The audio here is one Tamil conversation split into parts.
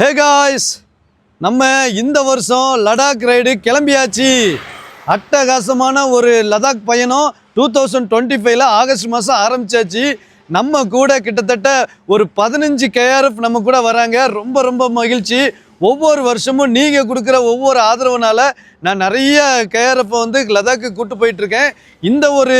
ஹே காய்ஸ் நம்ம இந்த வருஷம் லடாக் ரைடு கிளம்பியாச்சு. அட்டகாசமான ஒரு லடாக் பயணம் டூ தௌசண்ட் டுவெண்ட்டி ஃபைவ்ல ஆகஸ்ட் மாதம் ஆரம்பிச்சாச்சு. நம்ம கூட கிட்டத்தட்ட ஒரு பதினஞ்சு கேஆர்எஃப் நம்ம கூட வராங்க. ரொம்ப ரொம்ப மகிழ்ச்சி. ஒவ்வொரு வருஷமும் நீங்கள் கொடுக்குற ஒவ்வொரு ஆதரவுனால நான் நிறைய கேஆர்எஃப் வந்து லடாக்கு கூட்டு போயிட்டுருக்கேன். இந்த ஒரு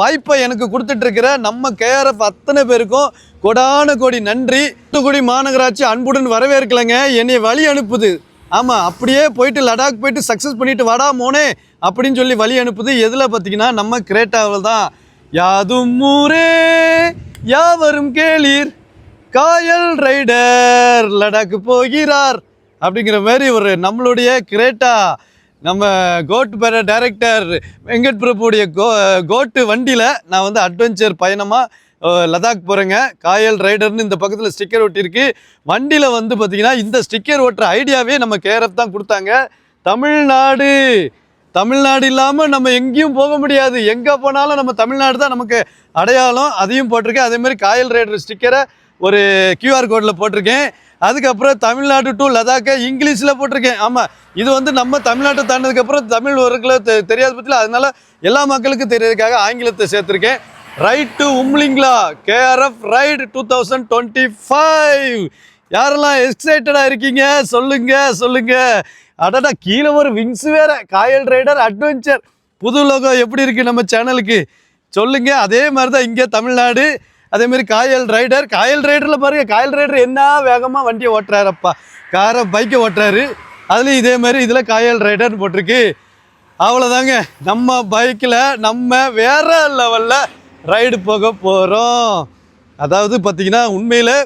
வாய்ப்பை எனக்கு கொடுத்துட்ருக்கிற நம்ம கேஆர்எஃப் அத்தனை பேருக்கும் கொடான கோடி நன்றி. தூத்துக்குடி மாநகராட்சி அன்புடன் வரவேற்கலைங்க. என்னை வழி அனுப்புது. ஆமாம் அப்படியே போயிட்டு லடாக் போயிட்டு சக்ஸஸ் பண்ணிட்டு வாடா மோனே அப்படின்னு சொல்லி வழி அனுப்புது. எதில் பார்த்தீங்கன்னா நம்ம கிரேட்டாவில் தான். யாதும் ஊரே யாவரும் கேளீர். காயல் ரைடர் லடாக் போகிறார் அப்படிங்கிற மாதிரி ஒரு நம்மளுடைய கிரேட்டா நம்ம கோட் பெற டைரக்டர் வெங்கட் பிரபுடைய கோ கோட்டு வண்டியில் நான் வந்து அட்வென்ச்சர் பயணமாக லடாக் போகிறேங்க காயல் ரைடர்னு இந்த பக்கத்தில் ஸ்டிக்கர் ஒட்டியிருக்கு. வண்டியில் வந்து பார்த்திங்கன்னா இந்த ஸ்டிக்கர் ஒட்டுற ஐடியாவே நம்ம கேரப் தான் கொடுத்தாங்க. தமிழ்நாடு! தமிழ்நாடு இல்லாமல் நம்ம எங்கேயும் போக முடியாது. எங்கே போனாலும் நம்ம தமிழ்நாடு தான் நமக்கு அடையாளம். அதையும் போட்டிருக்கேன் அதேமாதிரி காயல் ரைடர் ஸ்டிக்கரை ஒரு கியூஆர் கோடில் போட்டிருக்கேன். அதுக்கப்புறம் தமிழ்நாடு டு லதாக்கை இங்கிலீஷில் போட்டிருக்கேன். ஆமாம் இது வந்து நம்ம தமிழ்நாட்டை தாண்டினதுக்கப்புறம் தமிழ் வரக்குள்ள தெ தெரியாத பற்றியில் அதனால் எல்லா மக்களுக்கும் தெரியறதுக்காக ஆங்கிலத்தை சேர்த்துருக்கேன். Ride to Umling La KRF ride two thousand twenty five யாரெல்லாம் எக்ஸைட்டடாக இருக்கீங்க? சொல்லுங்க சொல்லுங்க. அடடா கீழே ஒரு விங்ஸ் வேற. காயல் ரைடர் அட்வென்ச்சர் புது லோகம் எப்படி இருக்குது நம்ம சேனலுக்கு சொல்லுங்க அதே மாதிரி தான் இங்கே தமிழ்நாடு. அதே மாதிரி காயல் ரைடர் காயல் ரைடரில் பாருங்கள் காயல் ரைடர் என்ன வேகமாக வண்டியை ஓட்டுறாருப்பா. காரை பைக்கை ஓட்டுறாரு. அதுலேயும் இதே மாதிரி இதில் காயல் ரைடர்னு போட்டிருக்கு. அவ்வளோதாங்க நம்ம பைக்கில் நம்ம வேற லெவலில் ரைடு போக போகிறோம் அதாவது பார்த்தீங்கன்னா உண்மையில்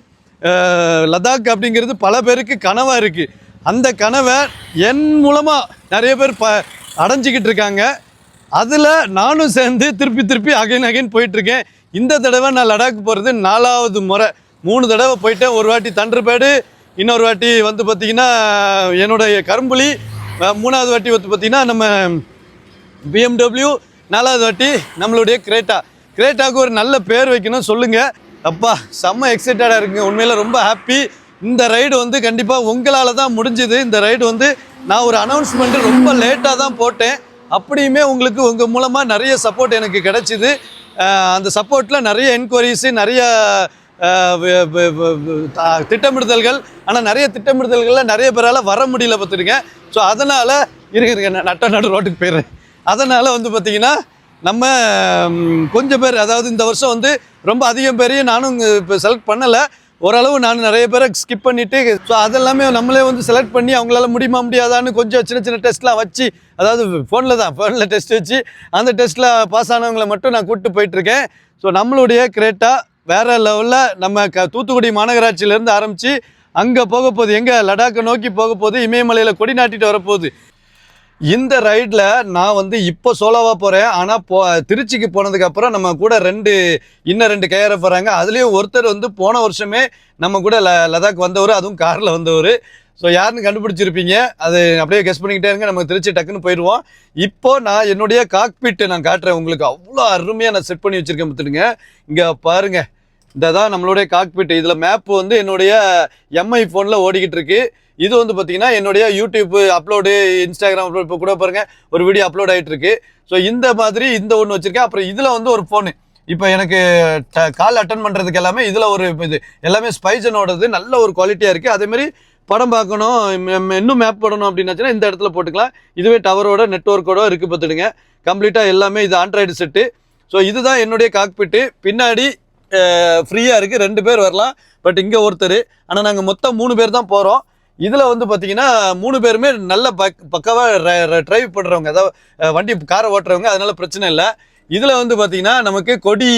லடாக் அப்படிங்கிறது பல பேருக்கு கனவாக இருக்குது அந்த கனவை என் மூலமாக நிறைய பேர் ப அடைஞ்சிக்கிட்டு இருக்காங்க. அதில் நானும் சேர்ந்து திருப்பி திருப்பி அகைன் அகைன் போயிட்டுருக்கேன். இந்த தடவை நான் லடாக் போகிறது நாலாவது முறை. மூணு தடவை போயிட்டேன். ஒரு வாட்டி தண்டர்பேடு இன்னொரு வாட்டி வந்து பார்த்திங்கன்னா என்னுடைய கரும்புலி மூணாவது வாட்டி வந்து பார்த்திங்கன்னா நம்ம பிஎம்டபிள்யூ நாலாவது வாட்டி நம்மளுடைய கிரேட்டா. கிரேட்டாவுக்கு ஒரு நல்ல பேர் வைக்கணும் சொல்லுங்கள் அப்பா செம்ம எக்ஸைட்டடாக இருக்குங்க. உண்மையில் ரொம்ப ஹாப்பி இந்த ரைடு வந்து கண்டிப்பாக உங்களால் தான் முடிஞ்சுது. இந்த ரைடு வந்து நான் ஒரு அனௌன்ஸ்மெண்ட்டு ரொம்ப லேட்டாக தான் போட்டேன். அப்படியுமே உங்களுக்கு உங்கள் மூலமாக நிறைய சப்போர்ட் எனக்கு கிடச்சிது. அந்த சப்போர்ட்டில் நிறைய என்கொயரிஸு நிறைய திட்டமிடுதல்கள். ஆனால் நிறைய திட்டமிடுதல்களில் நிறைய பேரால் வர முடியல பார்த்துருங்க ஸோ அதனால் இருங்க இருக்க நான் நட்ட நடு ரோட்டுக்கு போயிடுறேன். அதனால் வந்து பார்த்திங்கன்னா நம்ம கொஞ்சம் பேர் அதாவது இந்த வருஷம் வந்து ரொம்ப அதிகம் பேரையும் நானும் இப்போ செலக்ட் பண்ணலை. ஓரளவு நான் நிறைய பேரை ஸ்கிப் பண்ணிவிட்டு ஸோ அதெல்லாமே நம்மளே வந்து செலக்ட் பண்ணி அவங்களால முடியுமா முடியாதான்னு கொஞ்சம் சின்ன சின்ன டெஸ்ட்லாம் வச்சு அதாவது ஃபோனில் தான் ஃபோனில் டெஸ்ட் வச்சு அந்த டெஸ்ட்டில் பாஸ் ஆனவங்களை மட்டும் நான் கூப்பிட்டு போயிட்டுருக்கேன். ஸோ நம்மளுடைய கிரேட்டா வேறு லெவலில் நம்ம க தூத்துக்குடி மாநகராட்சியிலேருந்து ஆரம்பித்து அங்கே போக போகுது எங்கே லடாக்கை நோக்கி போக போகுது இமயமலையில் கொடி நாட்டிட்டு வரப்போகுது இந்த ரைடில் நான் வந்து இப்போ சோலோவாக போகிறேன் ஆனால் போ திருச்சிக்கு போனதுக்கப்புறம் நம்ம கூட ரெண்டு இன்னும் ரெண்டு கேஆர்எஃப் வராங்க. அதுலேயும் ஒருத்தர் வந்து போன வருஷமே நம்ம கூட ல லதாக் வந்தவர் அதுவும் காரில் வந்தவர். ஸோ யாருன்னு கண்டுபிடிச்சிருப்பீங்க. அது அப்படியே கெஸ் பண்ணிக்கிட்டே இருங்க. நம்ம திருச்சி டக்குன்னு போயிடுவோம். இப்போ நான் என்னுடைய காக்பீட்டு நான் காட்டுறேன் உங்களுக்கு. அவ்வளோ அருமையாக நான் செட் பண்ணி வச்சுருக்கேன் பார்த்துடுங்க. இங்கே பாருங்கள் இந்த தான் நம்மளுடைய காக்பீட்டு இதில் மேப் வந்து என்னுடைய எம்ஐ ஃபோனில் ஓடிக்கிட்டு இருக்குது இது வந்து பார்த்தீங்கன்னா என்னுடைய யூடியூப் அப்லோடு இன்ஸ்டாகிராம் அப்லோட் இப்போ கூட பாருங்கள் ஒரு வீடியோ அப்லோட் ஆகிட்டு இருக்கு ஸோ இந்த மாதிரி இந்த ஒன்று வச்சுருக்கேன். அப்புறம் இதில் வந்து ஒரு ஃபோனு இப்போ எனக்கு கால் அட்டன் பண்ணுறதுக்கு எல்லாமே இதில் ஒரு இது எல்லாமே ஸ்பைஜனோடது நல்ல ஒரு குவாலிட்டியாக இருக்குது அதேமாரி படம் பார்க்கணும் இன்னும் மேப் போடணும் அப்படின்னாச்சுன்னா இந்த இடத்துல போட்டுக்கலாம். இதுவே டவரோட நெட்ஒர்க்கோட இருக்குது பார்த்துடுங்க. கம்ப்ளீட்டாக எல்லாமே இது ஆண்ட்ராய்டு செட்டு ஸோ இதுதான் என்னுடைய காக்பிட்டு பின்னாடி ஃப்ரீயாக இருக்குது ரெண்டு பேர் வரலாம். பட் இங்கே ஒருத்தர். ஆனால் நாங்கள் மொத்தம் மூணு பேர் தான் போகிறோம் இதில் வந்து பார்த்தீங்கன்னா மூணு பேருமே நல்ல பக் பக்காவாக டிரைவ் பண்ணுறவங்க அதாவது வண்டி காரை ஓட்டுறவங்க அதனால பிரச்சனை இல்லை. இதில் வந்து பார்த்தீங்கன்னா நமக்கு கொடி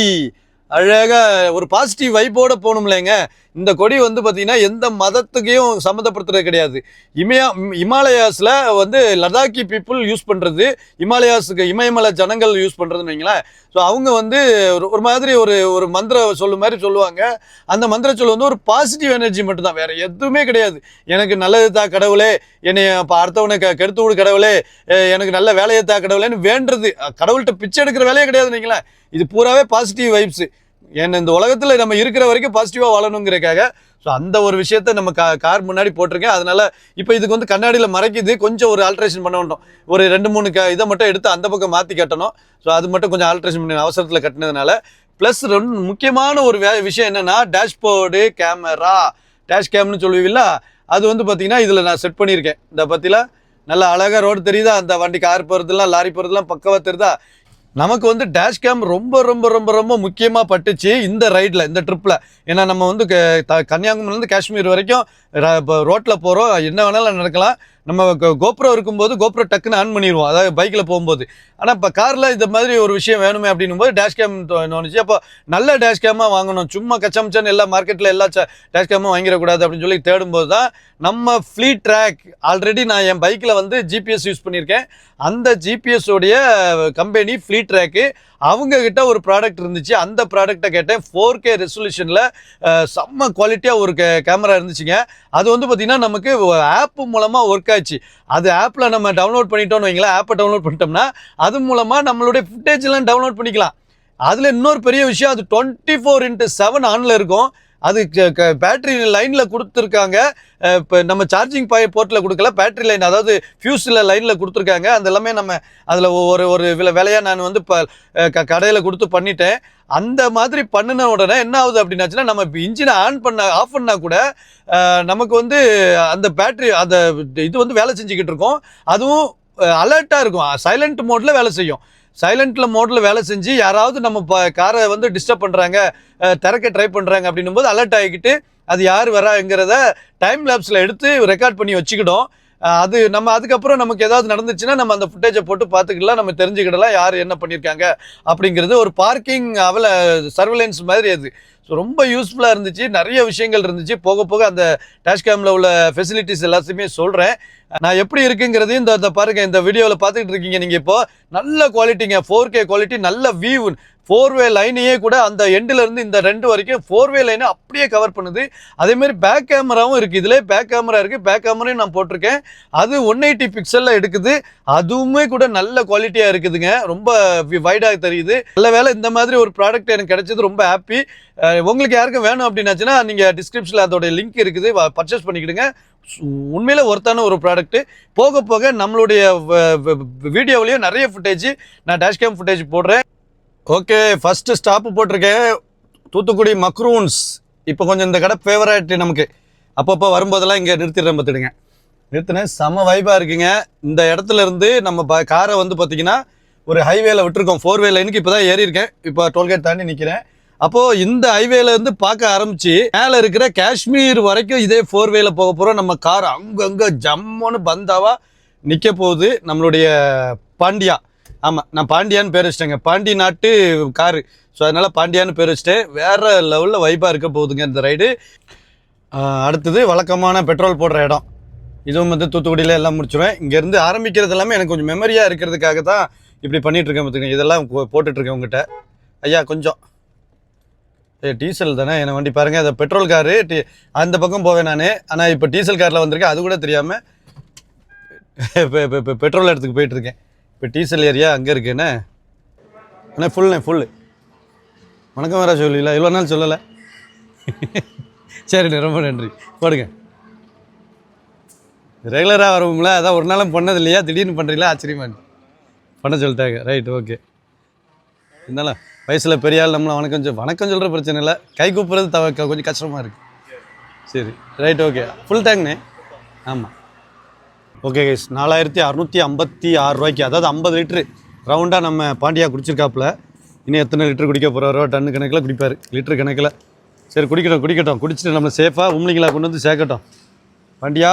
அழகாக ஒரு பாசிட்டிவ் வைப்போடு போகணும் இல்லைங்க இந்த கொடி வந்து பார்த்தீங்கன்னா எந்த மதத்துக்கையும் சம்மந்தப்படுத்துறது கிடையாது. இமயா இமாலயாஸில் வந்து லடாக்கி பீப்புள் யூஸ் பண்ணுறது இமாலயாஸுக்கு இமயமலை ஜனங்கள் யூஸ் பண்ணுறதுன்னு வைங்களேன். ஸோ அவங்க வந்து ஒரு ஒரு மாதிரி ஒரு ஒரு மந்திர சொல்லு மாதிரி சொல்லுவாங்க. அந்த மந்திர சொல் வந்து ஒரு பாசிட்டிவ் எனர்ஜி மட்டும்தான். வேறு எதுவுமே கிடையாது. எனக்கு நல்லது தா கடவுளே என்னை இப்போ அடுத்தவனை க கெடுத்து விடு கடவுளே எனக்கு நல்ல வேலையை தா கடவுளேன்னு வேண்டுறது. கடவுள்கிட்ட பிச்சை எடுக்கிற வேலையே கிடையாது வைங்களேன். இது பூராவே பாசிட்டிவ் வைப்ஸு ஏன்னா இந்த உலகத்தில் நம்ம இருக்கிற வரைக்கும் பாசிட்டிவாக வாழணுங்கிறக்காக ஸோ அந்த ஒரு விஷயத்த நம்ம கா கார் முன்னாடி போட்டிருக்கேன். அதனால இப்போ இதுக்கு வந்து கண்ணாடியில் மறைக்குது. கொஞ்சம் ஒரு ஆல்ட்ரேஷன் பண்ண வேண்டும். ஒரு ரெண்டு மூணு க இதை மட்டும் எடுத்து அந்த பக்கம் மாற்றி கட்டணும். ஸோ அது மட்டும் கொஞ்சம் ஆல்ட்ரேஷன் பண்ணி அவசரத்தில் கட்டினதுனால. ப்ளஸ் ரெண்டு முக்கியமான ஒரு வே விஷயம் என்னென்னா டேஷ்போர்டு கேமரா டேஷ் கேம்னு சொல்லுவீங்களா? அது வந்து பார்த்திங்கன்னா இதில் நான் செட் பண்ணியிருக்கேன். இந்த பற்றியில் நல்லா அழகாக ரோடு தெரியுதா? அந்த வண்டி கார் போகிறதுலாம் லாரி போகிறதுலாம் பக்கவாக தெரியுதா? நமக்கு வந்து டேஷ் கேம் ரொம்ப ரொம்ப ரொம்ப ரொம்ப முக்கியமாக பட்டுச்சு இந்த ரைடில் இந்த ட்ரிப்பில் ஏன்னா நம்ம வந்து க- த- கன்னியாகுமரிலேருந்து காஷ்மீர் வரைக்கும் ரோட்டில் போகிறோம் என்ன வேணாலும் நடக்கலாம். நம்ம கோபுரம் கோப்ரோ இருக்கும்போது கோப்ரோ டக்குன்னு ஆன் பண்ணிடுவோம் அதாவது பைக்கில் போகும்போது. ஆனால் இப்போ காரில் இந்த மாதிரி ஒரு விஷயம் வேணுமே அப்படின்னும் போது டேஷ் கேம் தோணுச்சு. அப்போ நல்ல டேஷ் கேமாக வாங்கணும். சும்மா கச்சமச்சன்னு எல்லா மார்க்கெட்டில் எல்லா டேஷ் கேமும் வாங்கிடக்கூடாது அப்படின்னு சொல்லி தேடும்போது தான் நம்ம ஃப்ளீ ட்ராக் ஆல்ரெடி நான் என் பைக்கில் வந்து ஜிபிஎஸ் யூஸ் பண்ணியிருக்கேன். அந்த ஜிபிஎஸ்ஸோடைய கம்பெனி ஃப்ளீ ட்ராக்கு அவங்க கிட்ட ஒரு ப்ராடக்ட் இருந்துச்சு. அந்த ப்ராடக்ட்டை கேட்டேன். ஃபோர் கே ரெசல்யூஷனில் செம்ம குவாலிட்டியாக ஒரு கேமரா இருந்துச்சுங்க. அது வந்து பார்த்திங்கன்னா நமக்கு ஆப் மூலமாக ஒர்க் ஆச்சு. அது ஆப்பில் நம்ம டவுன்லோட் பண்ணிட்டோம்னு வைங்களேன் ஆப்பை டவுன்லோட் பண்ணிட்டோம்னா அது மூலமாக நம்மளுடைய ஃபுட்டேஜ்லாம் டவுன்லோட் பண்ணிக்கலாம். அதில் இன்னொரு பெரிய விஷயம் அது டுவெண்ட்டி ஃபோர் இன்ட்டு செவன் ஆனில் இருக்கும். அது பேட்டரி லைனில் கொடுத்துருக்காங்க. இப்போ நம்ம சார்ஜிங் பாய் போர்ட்டில் கொடுக்கல. பேட்டரி லைன் அதாவது ஃபியூஸில் லைனில் கொடுத்துருக்காங்க. அது எல்லாமே நம்ம அதில் ஒரு ஒரு விலையாக நான் வந்து இப்போ கடையில் கொடுத்து பண்ணிட்டேன். அந்த மாதிரி பண்ணின உடனே என்ன ஆகுது அப்படின்னாச்சுன்னா நம்ம இப்போ இன்ஜினை ஆன் பண்ண ஆஃப் பண்ணால் கூட நமக்கு வந்து அந்த பேட்டரி அந்த இது வந்து வேலை செஞ்சுக்கிட்டு இருக்கோம். அதுவும் அலர்ட்டாக இருக்கும். சைலண்ட் மோடில் வேலை செய்யும். சைலண்ட்டில் மோடில் வேலை செஞ்சு யாராவது நம்ம ப காரை வந்து டிஸ்டர்ப் பண்ணுறாங்க திறக்க ட்ரை பண்ணுறாங்க அப்படின்னும் போது அலர்ட் ஆகிக்கிட்டு அது யார் வராங்கிறத டைம் லேப்ஸில் எடுத்து ரெக்கார்ட் பண்ணி வச்சுக்கிடும். அது நம்ம அதுக்கப்புறம் நமக்கு ஏதாவது நடந்துச்சுன்னா நம்ம அந்த ஃபுட்டேஜை போட்டு பார்த்துக்கலாம். நம்ம தெரிஞ்சுக்கிடலாம் யார் என்ன பண்ணியிருக்காங்க அப்படிங்கிறது ஒரு பார்க்கிங் அவல சர்வலன்ஸ் மாதிரி அது. ஸோ ரொம்ப யூஸ்ஃபுல்லாக இருந்துச்சு. நிறைய விஷயங்கள் இருந்துச்சு. போக போக அந்த டேஷ்கேமில் உள்ள ஃபெசிலிட்டிஸ் எல்லாத்தையுமே சொல்கிறேன் நான் எப்படி இருக்குங்கிறதையும் இந்த பாருங்கள் இந்த வீடியோவில் பார்த்துக்கிட்டு இருக்கீங்க நீங்கள் இப்போது நல்ல குவாலிட்டிங்க ஃபோர் கே குவாலிட்டி நல்ல வியூ ஃபோர் வே லைனையே கூட அந்த எண்டில் இருந்து இந்த ரெண்டு வரைக்கும் ஃபோர் வே லைனை அப்படியே கவர் பண்ணுது. அதேமாரி பேக் கேமராவும் இருக்குது இதிலே பேக் கேமரா இருக்குது பேக் கேமரையும் நான் போட்டிருக்கேன். அது ஒன் எயிட்டி பிக்சலில் எடுக்குது. அதுவுமே கூட நல்ல குவாலிட்டியாக இருக்குதுங்க. ரொம்ப வைடாக தெரியுது. நல்ல வேளை இந்த மாதிரி ஒரு ப்ராடக்ட் எனக்கு கிடைச்சது. ரொம்ப ஹாப்பி உங்களுக்கு யாருக்கும் வேணும் அப்படின்னாச்சுன்னா நீங்கள் டிஸ்கிரிப்ஷனில் அதோட லிங்க் இருக்குது. பர்ச்சேஸ் பண்ணிக்கிடுங்க. உண்மையில் ஒருத்தான ஒர்த்தான ஒரு ப்ராடக்ட்டு போக போக நம்மளுடைய வீடியோவிலையும் நிறைய ஃபுட்டேஜ் நான் டேஷ்கேம் ஃபுட்டேஜ் போடுறேன். ஓகே ஃபஸ்ட்டு ஸ்டாப்பு போட்டிருக்கேன். தூத்துக்குடி மக்ரூன்ஸ் இப்போ கொஞ்சம் இந்த கடை ஃபேவரட் நமக்கு. அப்பப்போ வரும்போதெல்லாம் இங்கே நிறுத்திடுறேன் பார்த்துடுங்க. நிறுத்தினேன். செம வைபாக இருக்குங்க. இந்த இடத்துல இருந்து நம்ம ப காரை வந்து பார்த்தீங்கன்னா ஒரு ஹைவேல விட்டுருக்கோம். ஃபோர் வே லைனுக்கு இப்போ தான் ஏறியிருக்கேன். இப்போ டோல்கேட் தாண்டி நிற்கிறேன் அப்போது இந்த ஹைவேலேருந்து பார்க்க ஆரம்பிச்சு மேலே இருக்கிற காஷ்மீர் வரைக்கும் இதே ஃபோர் வேல போக போகிறோம் நம்ம கார் அங்கங்கே ஜம்முன்னு பந்தாவாக நிற்க போகுது நம்மளுடைய பாண்டியா. ஆமாம் நான் பாண்டியான்னு பேர் வச்சிட்டேங்க. பாண்டி நாட்டு காரு. ஸோ அதனால் பாண்டியான்னு பேர் வச்சுட்டேன் வேறு லெவலில் வைப்பாக இருக்க போகுதுங்க இந்த ரைடு அடுத்தது வழக்கமான பெட்ரோல் போடுற இடம். இதுவும் வந்து தூத்துக்குடியில் எல்லாம் முடிச்சிடுவேன் இங்கேருந்து ஆரம்பிக்கிறது எல்லாமே எனக்கு கொஞ்சம் மெமரியாக இருக்கிறதுக்காக தான் இப்படி பண்ணிகிட்ருக்கேன் இருக்கேன் பார்த்துக்கங்க இதெல்லாம் போட்டுட்ருக்கேன் உங்ககிட்ட. ஐயா கொஞ்சம். ஏ டீசல் தானே? என்னை வண்டி பாருங்கள் அது பெட்ரோல் காரு அந்த பக்கம் போவேன் நான். ஆனால் இப்போ டீசல் காரில் வந்திருக்கேன் அது கூட தெரியாமல் இப்போ இப்போ இப்போ பெட்ரோல் இடத்துக்கு போயிட்டுருக்கேன் இப்போ டீசல் ஏரியா அங்கே இருக்குண்ணே அண்ணே ஃபுல்ண்ணே ஃபுல்லு வணக்கம் வேற சொல்லல இவ்வளோ நாள் சொல்லலை. சரிண்ணே ரொம்ப நன்றி. போடுங்க. ரெகுலராக வருவோம்ல அதான் ஒரு நாளும் பண்ணது இல்லையா? திடீர்னு பண்ணுறீங்களா ஆச்சரியமா பண்ண சொல்லிட்டாங்க. ரைட் ஓகே இருந்தாலும் வயசில் பெரிய ஆள் நம்மள வணக்கம் சொல் வணக்கம் சொல்கிற பிரச்சனை இல்லை. கை கூப்புறது தவ கொஞ்சம் கஷ்டமாக இருக்குது சரி ரைட் ஓகே ஃபுல் டேங்க்ண்ணே ஆமாம் ஓகே கைஸ் நாலாயிரத்தி அறநூற்றி ஐம்பத்தி ஆறு ரூபாய்க்கு அதாவது ஐம்பது லிட்ரு ரவுண்டாக நம்ம பாண்டியா குடிச்சிருக்காப்புல. இன்னும் எத்தனை லிட்டர் குடிக்க போகிறாரோ டன்னு கணக்கில் குடிப்பார். லிட்டர் கணக்கில். சரி குடிக்கட்டும் குடிக்கட்டும். குடிச்சிட்டு நம்ம சேஃபாக உம்லிங்களா கொண்டு வந்து சேர்க்கட்டும். பாண்டியா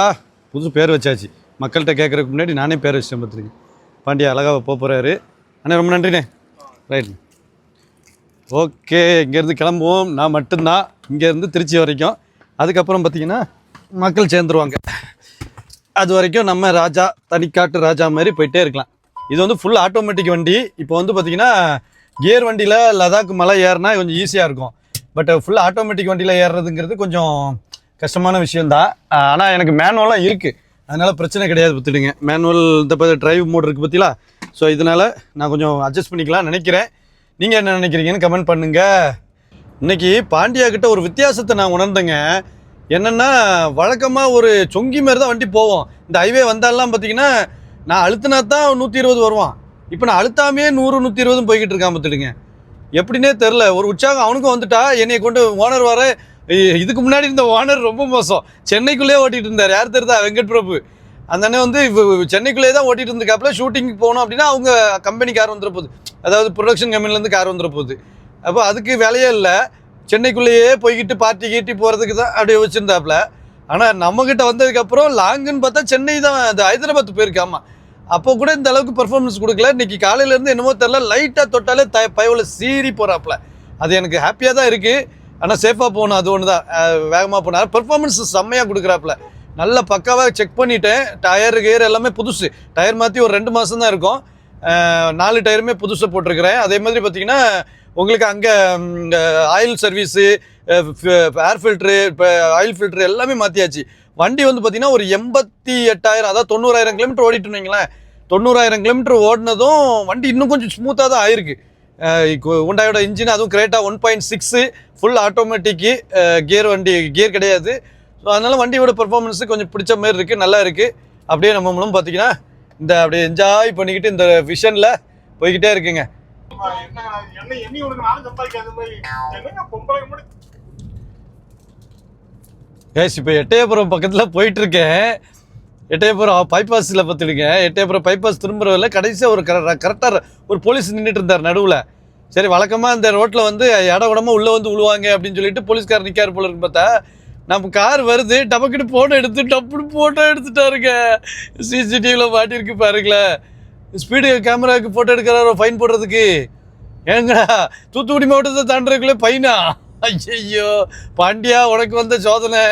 புது பேர் வச்சாச்சு. மக்கள்கிட்ட கேட்குறதுக்கு முன்னாடி நானே பேர் வச்சிட்டேன் பார்த்துருக்கேன் பாண்டியா அழகாக போக போகிறாரு அண்ணே ரொம்ப நன்றிண்ணே. ரைட் ஓகே இங்கேருந்து கிளம்புவோம். நான் மட்டும்தான். இங்கேருந்து திருச்சி வரைக்கும். அதுக்கப்புறம் பார்த்தீங்கன்னா மக்கள் சேர்ந்துருவாங்க. அது வரைக்கும் நம்ம ராஜா தனிக்காட்டு ராஜா மாதிரி போயிட்டே இருக்கலாம். இது வந்து ஃபுல் ஆட்டோமேட்டிக் வண்டி. இப்போ வந்து பார்த்தீங்கன்னா கியர் வண்டியில் லதாக்கு மலை ஏறினா கொஞ்சம் ஈஸியாக இருக்கும். பட் ஃபுல் ஆட்டோமேட்டிக் வண்டியில் ஏறுறதுங்கிறது கொஞ்சம் கஷ்டமான விஷயந்தான் ஆனால் எனக்கு மேனுவலாக இருக்குது அதனால் பிரச்சனை கிடையாது பார்த்துடுங்க. மேனுவல் இந்த டிரைவ் மோட் இருக்குது பார்த்தீங்களா ஸோ இதனால் நான் கொஞ்சம் அட்ஜஸ்ட் பண்ணிக்கலாம் நினைக்கிறேன். நீங்கள் என்ன நினைக்கிறீங்கன்னு கமெண்ட் பண்ணுங்கள் இன்னைக்கு பாண்டியா கிட்ட ஒரு வித்தியாசத்தை நான் உணர்ந்தேங்க. என்னென்னா வழக்கமாக ஒரு சொங்கி மாதிரி தான் வண்டி போவோம். இந்த ஹைவே வந்தாலாம் பார்த்தீங்கன்னா நான் அழுத்தினா தான் நூற்றி இருபது வருவான். இப்போ நான் அழுத்தாமே நூறு நூற்றி இருபதும் போய்கிட்டு இருக்கான் பார்த்துடுங்க எப்படின்னே தெரில ஒரு உற்சாகம் அவனுக்கும் வந்துட்டா. என்னை கொண்டு ஓனர் வர இதுக்கு முன்னாடி இந்த ஓனர் ரொம்ப மோசம். சென்னைக்குள்ளேயே ஓட்டிகிட்டு இருந்தார். யார் தெரியுதா? வெங்கட் பிரபு. அந்த அண்ணன் வந்து சென்னைக்குள்ளேயே தான் ஓட்டிகிட்டு இருந்திருக்காப்புல. ஷூட்டிங் போகணும் அப்படின்னா அவங்க கம்பெனி கார் வந்துட போகுது. அதாவது ப்ரொடக்ஷன் கம்பெனிலேருந்து கார் வந்துட போகுது. அப்போ அதுக்கு வேலையே இல்லை. சென்னைக்குள்ளேயே போய்கிட்டு பார்ட்டி கீட்டி போகிறதுக்கு தான் அப்படியே வச்சுருந்தாப்புல. ஆனால் நம்மக்கிட்ட வந்ததுக்கப்புறம் லாங்குன்னு பார்த்தா சென்னை தான் அது ஹைதராபாத் போயிருக்காமா அப்போ கூட இந்த அளவுக்கு பெர்ஃபார்மன்ஸ் கொடுக்கல. இன்றைக்கி காலையிலேருந்து என்னமோ தெரில லைட்டாக தொட்டாலே த பயவில் சீறி போகிறாப்புல அது எனக்கு ஹாப்பியாக தான் இருக்குது ஆனால் சேஃபாக போகணும் அது ஒன்று தான். வேகமாக போனார் பெர்ஃபார்மன்ஸ் செம்மையாக கொடுக்குறாப்புல. நல்ல பக்காவாக செக் பண்ணிட்டேன். டயர் கியர் எல்லாமே புதுசு. டயர் மாற்றி ஒரு ரெண்டு மாதம் தான் இருக்கும் நாலு டயருமே புதுசாக போட்டிருக்கிறேன். அதே மாதிரி பார்த்தீங்கன்னா உங்களுக்கு அங்கே ஆயில் சர்வீஸு ஏர் ஃபில்ட்ரு இப்போ ஆயில் ஃபில்ட்ரு எல்லாமே மாற்றியாச்சு வண்டி வந்து பார்த்தீங்கன்னா ஒரு எண்பத்தி எட்டாயிரம் அதாவது தொண்ணூறாயிரம் கிலோமீட்டர் ஓடிட்டு தொண்ணூறாயிரம் கிலோமீட்டர் ஓடினதும் வண்டி இன்னும் கொஞ்சம் ஸ்மூத்தாக தான் ஆயிருக்கு. உண்டாயோட இன்ஜின் அதுவும் Creta one point six full automatic gear வண்டி கியர் கிடையாது. ஸோ அதனால் வண்டியோட பெர்ஃபார்மன்ஸு கொஞ்சம் பிடிச்ச மாதிரி இருக்குது நல்லா இருக்குது அப்படியே நம்மளும் பார்த்தீங்கன்னா இந்த அப்படியே என்ஜாய் பண்ணிக்கிட்டு இந்த விஷனில் போய்கிட்டே இருக்குங்க. என்னங்க என்ன எண்ணி உனக்கு நானும் சம்பாதிக்காத மாதிரி. என்னங்க பொம்பளை முடி இப்போ எட்டயபுரம் பக்கத்தில் போயிட்டு இருக்கேன் எட்டயபுரம் பைபாஸில் பார்த்துடுங்க. எட்டயபுரம் பைபாஸ் திரும்புறதில்ல கடைசியாக ஒரு கரெக்டாக ஒரு போலீஸ் நின்றுட்டு இருந்தார் நடுவில். சரி வழக்கமாக இந்த ரோட்டில் வந்து இட உடம்பு உள்ளே வந்து விழுவாங்க அப்படின்னு சொல்லிட்டு போலீஸ்கார் நிற்கார் போல இருக்கு பார்த்தா. நம்ம கார் வருது டபக்குன்னு ஃபோட்டோ எடுத்து டப்புன்னு ஃபோட்டோ எடுத்துட்டாருங்க. சிசிடிவியில் மாட்டியிருக்கு பாருங்களேன். ஸ்பீடு கேமராவுக்கு ஃபோட்டோ எடுக்கிறாரோ ஃபைன் போடுறதுக்கு? ஏங்கடா தூத்துக்குடி மாவட்டத்தை தாண்டுறதுக்குள்ளே ஃபைனா ஐயோ பாண்டியா உனக்கு வந்த சோதனை.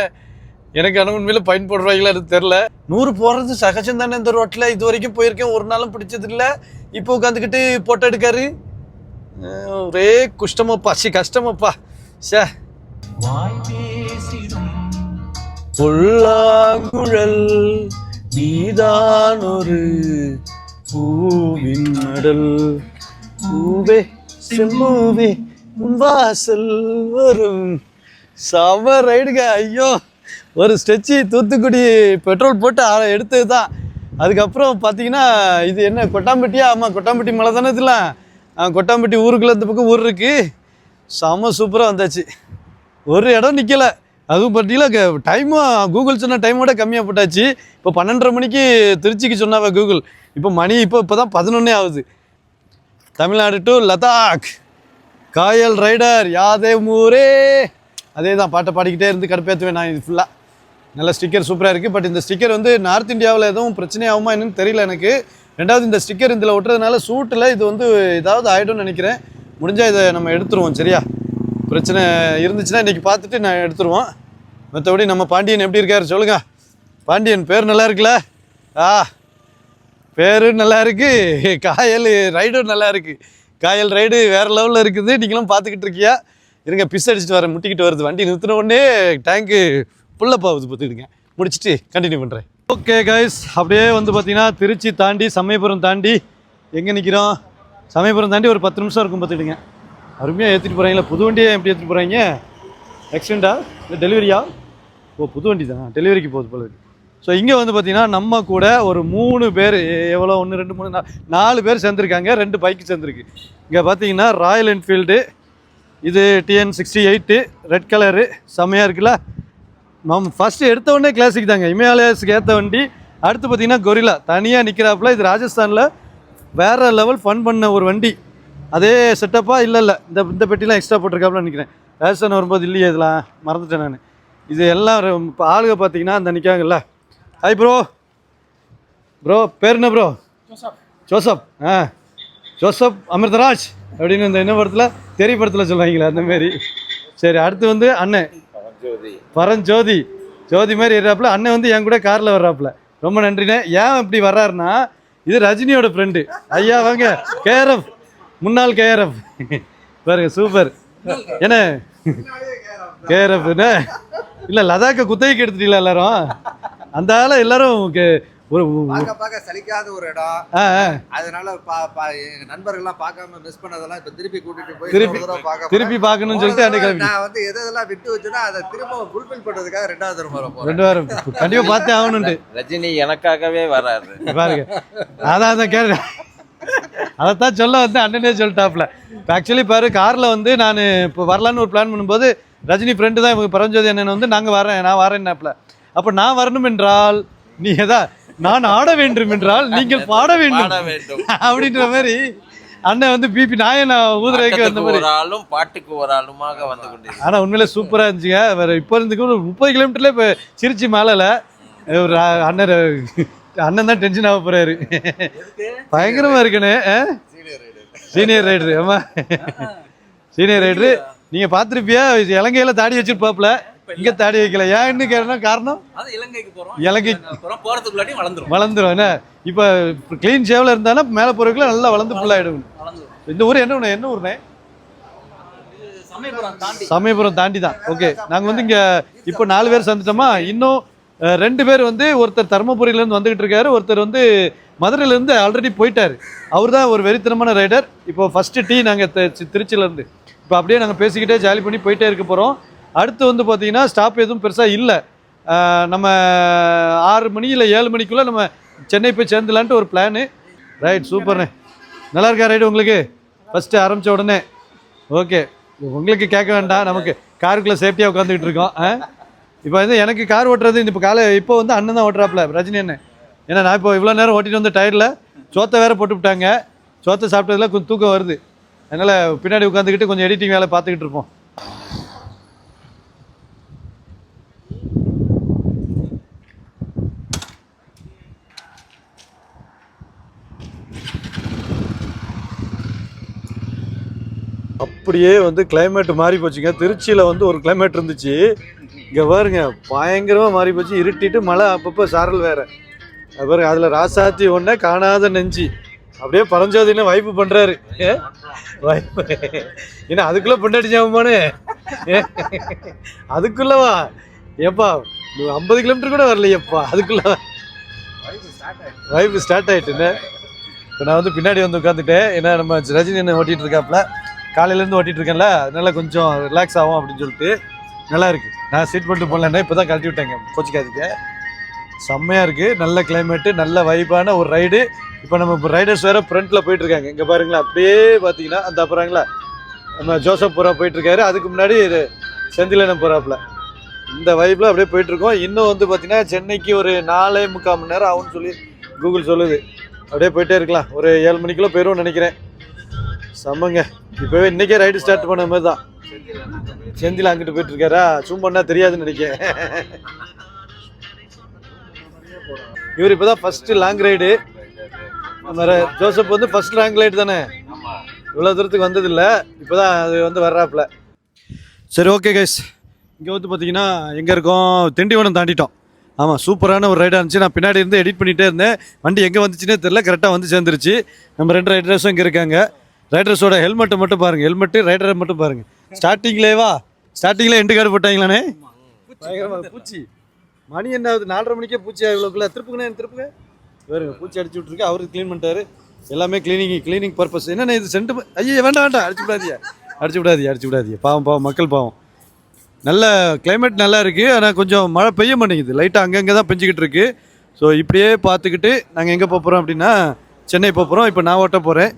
எனக்கு ஆனால் உண்மையில் பயன் போடுறாங்களா தெரில நூறு போகிறது சகஜம் தானே இந்த ரோட்டில் இது வரைக்கும் போயிருக்கேன் ஒரு நாளும் பிடிச்சதில்ல இப்போ உட்காந்துக்கிட்டு போட்டோ எடுக்காரு. ஒரே குஷ்டமாப்பா சி கஷ்டமப்பா. சே பொல்லாங்குழல் நீதான் ஒரு பூவின் மடல். பூவே செம்பூவே உன் வாசல் வரும். செம ரைடுங்க ஐயோ ஒரு ஸ்டெச்சு தூத்துக்குடி பெட்ரோல் போட்டு ஆ- எடுத்தது தான் அதுக்கப்புறம் பார்த்தீங்கன்னா இது என்ன கொட்டாம்பட்டியா? ஆமாம் கொட்டாம்பட்டி மலை தானே இதெல்லாம்? கொட்டாம்பட்டி ஊருக்குள்ள இந்த பக்கம் ஊர் இருக்கு. செம சூப்பராக வந்தாச்சு. ஒரு இடம் நிற்கலை அதுவும் பார்த்தீங்கன்னா டைமும் கூகுள் சொன்ன டைமோட கம்மியாக போட்டாச்சு. இப்போ பன்னெண்டரை மணிக்கு திருச்சிக்கு சொன்னாவே கூகுள் இப்போ மணி இப்போ இப்போ தான் பதினொன்னே ஆகுது. தமிழ்நாடு டு லதாக். காயல் ரைடர் யாதே மூரே. அதே தான் பாட்டை பாடிக்கிட்டே இருந்து கடுப்பேற்றுவேன் நான் இது ஃபுல்லாக நல்ல ஸ்டிக்கர் சூப்பராக இருக்குது பட் இந்த ஸ்டிக்கர் வந்து நார்த் இந்தியாவில் எதுவும் பிரச்சனை ஆகுமா என்னன்னு தெரியல எனக்கு. ரெண்டாவது இந்த ஸ்டிக்கர் இதில் ஒட்டுறதுனால சூட்டில் இது வந்து ஏதாவது ஆகிடும்னு நினைக்கிறேன். முடிஞ்சால் இதை நம்ம எடுத்துருவோம் சரியா? பிரச்சனை இருந்துச்சுன்னா இன்றைக்கி பார்த்துட்டு நான் எடுத்துருவோம். மற்றபடி நம்ம பாண்டியன் எப்படி இருக்காரு சொல்லுங்கள் பாண்டியன் பேர் நல்லா இருக்குல்ல? ஆ. பேரும் நல்லா இருக்குது காயல் ரைடும் நல்லா இருக்குது காயல் ரைடு வேறு லெவலில் இருக்குது. நீங்களும் பார்த்துக்கிட்டு இருக்கியா? இருங்க பிஸ் அடிச்சுட்டு வரேன். முட்டிக்கிட்டு வருது. வண்டி நிறுத்தின உடனே டேங்க்கு புல்லப் ஆகுது பார்த்துக்கிடுங்க. முடிச்சுட்டு கண்டினியூ பண்ணுறேன் ஓகே கைஸ் அப்படியே வந்து பார்த்தீங்கன்னா திருச்சி தாண்டி சமயபுரம் தாண்டி எங்கே நிற்கிறோம் சமயபுரம் தாண்டி ஒரு பத்து நிமிஷம் இருக்கும் பார்த்துக்கிடுங்க. அருமையாக ஏற்றிட்டு போகிறாங்களா புது வண்டியை எப்படி ஏற்றிட்டு போகிறீங்க ஆக்சிடெண்ட்டா இல்லை டெலிவரியா ஓ புது வண்டி தான் டெலிவரிக்கு போகுது போல இருக்குது ஸோ இங்கே வந்து பார்த்திங்கன்னா நம்ம கூட ஒரு மூணு பேர் எவ்வளோ? ஒன்று ரெண்டு மூணு நாலு பேர் சேர்ந்துருக்காங்க. ரெண்டு பைக்கு சேர்ந்துருக்கு. இங்கே பார்த்தீங்கன்னா ராயல் என்ஃபீல்டு இது TN sixty eight red colour செம்மையாக இருக்குல்ல? நம்ம ஃபஸ்ட்டு எடுத்த உடனே கிளாசிக் தாங்க. இமயாலயாஸுக்கு ஏற்ற வண்டி. அடுத்து பார்த்தீங்கன்னா கொரிலா தனியாக நிற்கிறாப்புல இது ராஜஸ்தானில் வேறு லெவல் ஃபன் பண்ண ஒரு வண்டி. அதே செட்டப்பாக இல்லை இல்லை. இந்த இந்த பெட்டிலாம் எக்ஸ்ட்ரா போட்டிருக்காப்புல நினைக்கிறேன். ராஜஸ்தான் வரும்போது இல்லையே இதெல்லாம்? மறந்துட்டேன் நான். இது எல்லாம் இப்போ ஆளுக பார்த்தீங்கன்னா அந்த நிற்காங்கல்ல ஹாய் ப்ரோ ப்ரோ பேர் என்ன ப்ரோ ஜோசப். ஆ. ஜோசப் அமிர்தராஜ் அப்படின்னு இந்த என்ன படத்தில் தெரிய படத்தில் சொல்லுவாங்களே அந்த மாதிரி சரி அடுத்து வந்து அண்ணன். பரஞ்சோதி. ஜோதி மாதிரி ஏறாப்புல அண்ணன் வந்து என் கூட காரில் வர்றாப்புல. ரொம்ப நன்றிண்ணே. ஏன் இப்படி வர்றாருன்னா இது ரஜினியோட ஃப்ரெண்டு ஐயா வாங்க. கேஆர்எஃப். முன்னாள் கேஆர்எஃப். பாருங்க சூப்பர் என்ன? கேஆர்எஃப் என்ன இல்லை லதாக்கை குத்தகைக்கு எடுத்துட்டீங்களா எல்லாரும்? அந்த ஆளை எல்லாரும் ஒரு பார்க்க பார்க்க சலிக்காத ஒரு இடம். அதனால பா- பா- எங்க நண்பர்கள்லாம் பார்க்காம மிஸ் பண்ணதெல்லாம் இப்ப திருப்பி கூட்டிட்டு போய் திருப்பி- பார்க்க திருப்பி. பார்க்கணும்னு சொல்லிட்டு நான் வந்து எது எதெல்லாம் விட்டு வச்சுன்னா அதை திரும்ப ஃபுல்ஃபில் பண்றதுக்காக ரெண்டாவது தடவை வர போறேன். ரெண்டு வாரம். கண்டிப்பா பார்த்தே ஆகணும்ட்டு ரஜினி எனக்காகவே வராரு பாருங்க. அதான் அதான் கேட்குறேன் அதைத்தான் சொல்ல வந்து அண்ணனே சொல்லிட்டாப்ல ஆக்சுவலி பாரு காரில் வந்து நான் இப்போ வரலான்னு ஒரு பிளான் பண்ணும்போது ரஜினி ஃப்ரெண்டு தான் இவங்க பரஞ்சோதி அண்ணன் வந்து நாங்கள் வரேன் நான் வரேன்னாப்ல அப்போ நான் வரணும் என்றால் நீ எதா நான் ஆட வேண்டும் என்றால் நீங்கள் பாட வேண்டும் பாட வேண்டும். அப்படின்ற மாதிரி அண்ணன் வந்து பிபி நாயன் ஊதுரைக்கு வந்த மாதிரி. ஒரு ஆளும் பாட்டுக்கு ஒரு ஆளுமாக வந்து கொண்டிருக்கிறார். ஆனால் உண்மையிலே சூப்பராக இருந்துச்சுங்க. வேறு இப்போ இருந்துக்கு ஒரு முப்பது கிலோமீட்டர்ல இப்போ திருச்சி மேலே ஒரு அண்ணன் அண்ணன் தான் டென்ஷன் ஆக போகிறாரு பயங்கரமாக இருக்குண்ணே சீனியர் ரைடரு ஆமா. சீனியர் ரைடரு நீங்கள் பார்த்துருப்பியா? இலங்கையில் தாடி வச்சிருப்பாப்ல இங்கே தாடி வைக்கல. ஏன்னு கேட்டா காரணம்? இலங்கைக்கு போறோம். இலங்கை போறோம். போறதுக்குள்ளாட்டி வளர்ந்துரும். வளர்ந்துரும். என்ன? இப்போ க்ளீன் ஷேவில் இருந்தானா மேலே போகிறதுக்குள்ள நல்லா வளர்ந்து வளர்ந்துரும். இந்த ஊர் என்ன? என்ன ஊர்ண்ணே? சமயபுரம் தாண்டி. தான். ஓகே நாங்கள் வந்து இங்கே இப்போ நாலு பேர் சந்திட்டோமா இன்னும் ரெண்டு பேர் வந்து ஒருத்தர் தருமபுரியிலேருந்து வந்துகிட்டு இருக்காரு. ஒருத்தர் வந்து மதுரையிலேருந்து ஆல்ரெடி போயிட்டார். அவர் தான் ஒரு வெறித்தனமான ரைடர் இப்போ ஃபஸ்ட்டு டீ நாங்கள் திருச்சியிலேருந்து இப்போ அப்படியே நாங்கள் பேசிக்கிட்டே ஜாலி பண்ணி போயிட்டே இருக்க போகிறோம் அடுத்து வந்து பார்த்தீங்கன்னா ஸ்டாப் எதுவும் பெருசாக இல்லை. நம்ம ஆறு மணி இல்லை ஏழு மணிக்குள்ளே நம்ம சென்னை போய் சேர்ந்துலான்ட்டு ஒரு பிளானு ரைட் சூப்பர்ண்ணே நல்லா இருக்கா ரைடு உங்களுக்கு? ஃபஸ்ட்டு ஆரம்பித்த உடனே. ஓகே உங்களுக்கு கேட்க வேண்டாம். நமக்கு காருக்குள்ளே சேஃப்டியாக உட்காந்துக்கிட்டு இருக்கோம். ஆ? இப்போ வந்து எனக்கு கார் ஓட்டுறது இப்போ காலை இப்போ வந்து அண்ணன் தான் ஓட்டுறாப்புல ரஜினி அண்ணன். ஏன்னா நான் இப்போ இவ்வளோ நேரம் ஓட்டிட்டு வந்து டயரில் சோத்தை வேற போட்டு விட்டாங்க. சோத்தை சாப்பிட்டதுல கொஞ்சம் தூக்கம் வருது. அதனால் பின்னாடி உட்காந்துக்கிட்டு கொஞ்சம் எடிட்டிங் வேலை பார்த்துக்கிட்டு இருப்போம். அப்படியே வந்து கிளைமேட் மாறி போச்சுங்க. திருச்சியில் வந்து ஒரு கிளைமேட் இருந்துச்சு. இங்கே பாருங்க பயங்கரமாக மாறி போச்சு. இருட்டிட்டு மழை அப்பப்போ சாரல் வேற. அது பாருங்க அதில் ராசாத்தி ஒன்றே காணாத நெஞ்சு. அப்படியே பரஞ்சோதின வைப்பு பண்ணுறாரு வைப்பு ஏன்னா அதுக்குள்ளே பின்னாடி ஜாமானே அதுக்குள்ளவா? ஏப்பா ஐம்பது கிலோமீட்டர் கூட வரலையப்பா அதுக்குள்ள வைப்பு ஸ்டார்ட் ஆகிட்டுன்னு இப்போ நான் வந்து பின்னாடி வந்து உட்காந்துட்டேன் ஏன்னா நம்ம ரஜினி என்ன ஓட்டிகிட்டு இருக்காப்புல. காலையிலேருந்து ஓட்டிகிட்டு இருக்கேன்ல அதனால கொஞ்சம் ரிலாக்ஸ் ஆகும் அப்படின்னு சொல்லிட்டு நல்லா இருக்குது நான் சீட் பண்ணிட்டு போடலன்னா இப்போ தான் கழட்டி விட்டேங்க கோச்சிக்காதீங்க. செம்மையாக இருக்குது நல்ல கிளைமேட்டு நல்ல வைப்பான ஒரு ரைடு இப்போ நம்ம இப்போ ரைடர்ஸ் வேறு ஃப்ரண்ட்டில் போயிட்டுருக்காங்க. இங்கே பாருங்களேன் அப்படியே பார்த்தீங்கன்னா அந்த அப்புறங்களா நம்ம ஜோசப் புறா போயிட்டுருக்காரு. அதுக்கு முன்னாடி இது செந்திலனம் போகிறாப்புல இந்த வைப்பில் அப்படியே போயிட்டுருக்கோம். இன்னும் வந்து பார்த்தீங்கன்னா சென்னைக்கு ஒரு நாலே முக்கால் மணி நேரம் ஆகும்னு சொல்லி கூகுள் சொல்லுது. அப்படியே போயிட்டே இருக்கலாம். ஒரு ஏழு மணிக்குள்ளே போயிடும்னு நினைக்கிறேன். செம்மங்க. இப்போவே இன்னைக்கே ரைடு ஸ்டார்ட் பண்ண மாதிரி தான் செந்தில் அங்கிட்டு போயிட்டு இருக்காரா zoom தெரியாதுன்னு நினைக்கிறேன். இவர் இப்போதான் ஃபர்ஸ்ட் லாங் ரைடு நம்ம ஜோசப் வந்து ஃபர்ஸ்ட் லாங் ரைடு தானே? இவ்வளோ தூரத்துக்கு வந்ததில்ல. இப்போதான் அது வந்து வர்றாப்புல. சரி ஓகே கைஸ் இங்கே வந்து பார்த்தீங்கன்னா எங்கே இருக்கோம்? திண்டிவனம் தாண்டிட்டோம். ஆமாம் சூப்பரான ஒரு ரைடாக இருந்துச்சு. நான் பின்னாடி இருந்து எடிட் பண்ணிகிட்டே இருந்தேன். வண்டி எங்கே வந்துச்சுன்னே தெரில கரெக்டாக வந்து சேர்ந்துருச்சு. நம்ம ரெண்டு ரைடர்ஸும் இங்கே இருக்காங்க. ரைடர்ஸோட ஹெல்மெட்டை மட்டும் பாருங்கள் ஹெல்மெட்டு ரைடரை மட்டும் பாருங்கள் ஸ்டார்டிங்லேவா ஸ்டார்டிங்கில் எண்டு கார்டு போட்டாங்களானே? பயங்கரமாக பூச்சி. மணி என்ன ஆகுது? நாலரை மணிக்கே பூச்சி இவ்வளோக்குள்ள திருப்புங்கண்ணே திருப்புங்க. வேறு பூச்சி அடிச்சு விட்ருக்கு அவரு க்ளீன் பண்ணிட்டாரு. எல்லாமே க்ளீனிங் க்ளீனிங் பர்பஸ் என்னண்ணே இது? சென்ட் ஐயோ வேண்டாம் வேண்டாம். அடிச்சு விடாதியா அடிச்சு விடாதியா அடிச்சு விடாதியா பாவம் பாவம். மக்கள் பாவம். நல்ல கிளைமேட் நல்லா இருக்குது ஆனால் கொஞ்சம் மழை பெய்ய மாட்டேங்குது. லைட்டாக அங்கங்கே தான் பெஞ்சிக்கிட்டு இருக்குது ஸோ இப்படியே பார்த்துக்கிட்டு நாங்கள் எங்கே போகிறோம் அப்படின்னா சென்னை போக போகிறோம் இப்போ நான் ஓட்ட போகிறேன்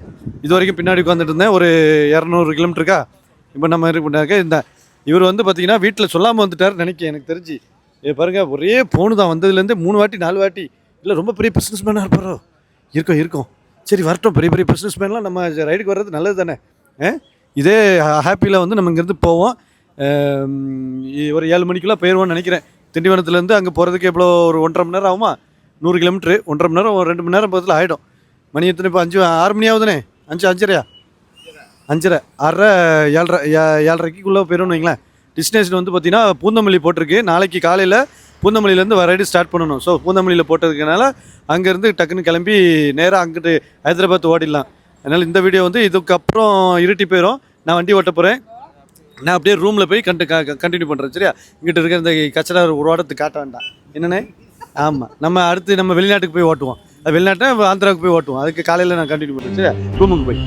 இது வரைக்கும் பின்னாடி உட்காந்துட்டு இருந்தேன். ஒரு இரநூறு கிலோமீட்டருக்கா? இப்போ நம்ம இருக்க இந்த இவர் வந்து பார்த்தீங்கன்னா வீட்டில் சொல்லாமல் வந்துட்டார் நினைக்க எனக்கு தெரிஞ்சு. ஏ பாருங்கள் ஒரே ஃபோனு தான் வந்ததுலேருந்து மூணு வாட்டி நாலு வாட்டி. இல்லை ரொம்ப பெரிய பிஸ்னஸ் மேனாக இருப்பாரோ? இருக்கோம் இருக்கும். சரி வரட்டும். பெரிய பெரிய பிஸ்னஸ் மேன்லாம் நம்ம ரைடுக்கு வர்றது நல்லது தானே? ஆ? இதே ஹாப்பியில் வந்து நம்ம இங்கேருந்து போவோம். ஒரு ஏழு மணிக்கெலாம் போயிடுவோம்னு நினைக்கிறேன். திண்டிவனத்துலேருந்து அங்கே போகிறதுக்கு எவ்வளோ ஒரு ஒன்றரை மணி நேரம் ஆகுமா? நூறு கிலோமீட்ரு ஒன்றரை மணி நேரம் ஒரு ரெண்டு மணி நேரம் பக்கத்தில் ஆகிடும் மணி எத்தனை இப்போ அஞ்சு ஆறு மணி ஆகுதுனே அஞ்சு அஞ்சரையா அஞ்சரை. ஆறரை ஏழரை ஏழரைக்குள்ளே போயிடும் வைங்களேன். டெஸ்டினேஷன் வந்து பார்த்தீங்கன்னா பூந்தமல்லி போட்டிருக்கு. நாளைக்கு காலையில் பூந்தமல்லியிலேருந்து வர ஸ்டார்ட் பண்ணணும். ஸோ பூந்தமல்லியில் போட்டதுக்கனால அங்கேருந்து டக்குன்னு கிளம்பி நேராக அங்கிட்டு ஹைதராபாத் ஓடிடலாம். அதனால் இந்த வீடியோ வந்து இதுக்கப்புறம் இருட்டி போயிடும் நான் வண்டி ஓட்ட போகிறேன் நான் அப்படியே ரூமில் போய் கண்டு கண்டினியூ பண்ணுறேன் சரியா? இங்கிட்ட இருக்கிற இந்த கச்சடா ஒரு ஓடத்துக்கு காட்ட வேண்டாம். என்னண்ணே? ஆமாம் நம்ம அடுத்து நம்ம வெளிநாட்டுக்கு போய் ஓட்டுவோம். வெளிநாட்டை ஆந்திராவுக்கு போய் ஓட்டுவோம். அதுக்கு காலையில் நான் கண்டினியூ பண்ணுறேன் ரூமுக்கு போய்.